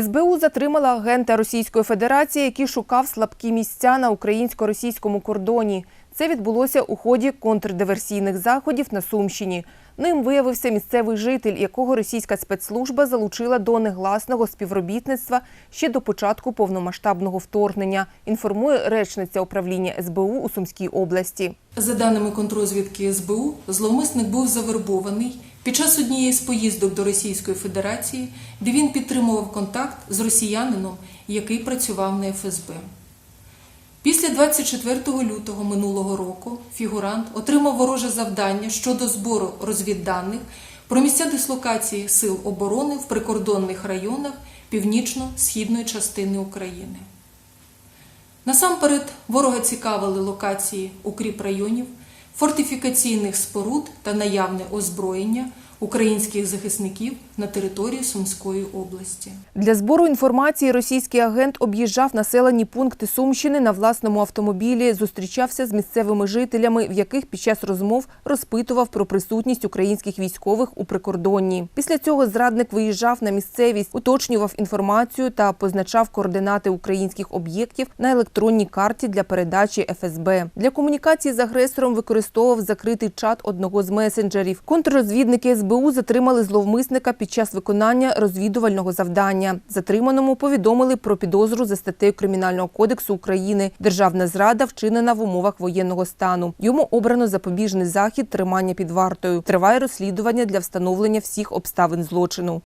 СБУ затримала агента Російської Федерації, який шукав слабкі місця на українсько-російському кордоні. Це відбулося у ході контрдиверсійних заходів на Сумщині. Ним виявився місцевий житель, якого російська спецслужба залучила до негласного співробітництва ще до початку повномасштабного вторгнення. Інформує речниця управління СБУ у Сумській області. За даними контрозвідки СБУ, зловмисник був завербований під час однієї з поїздок до Російської Федерації, де він підтримував контакт з росіянином, який працював на ФСБ. Після 24 лютого минулого року фігурант отримав вороже завдання щодо збору розвідданих про місця дислокації сил оборони в прикордонних районах північно-східної частини України. Насамперед ворога цікавили локації укріпрайонів, фортифікаційних споруд та наявне озброєння українських захисників на території Сумської області. Для збору інформації російський агент об'їжджав населені пункти Сумщини на власному автомобілі, зустрічався з місцевими жителями, в яких під час розмов розпитував про присутність українських військових у прикордонні. Після цього зрадник виїжджав на місцевість, уточнював інформацію та позначав координати українських об'єктів на електронній карті для передачі ФСБ. Для комунікації з агресором використовував закритий чат одного з месенджерів. Контррозвідники СБУ затримали зловмисника під час виконання розвідувального завдання. Затриманому повідомили про підозру за статтею Кримінального кодексу України Державна зрада вчинена в умовах воєнного стану. Йому обрано запобіжний захід тримання під вартою. Триває розслідування для встановлення всіх обставин злочину.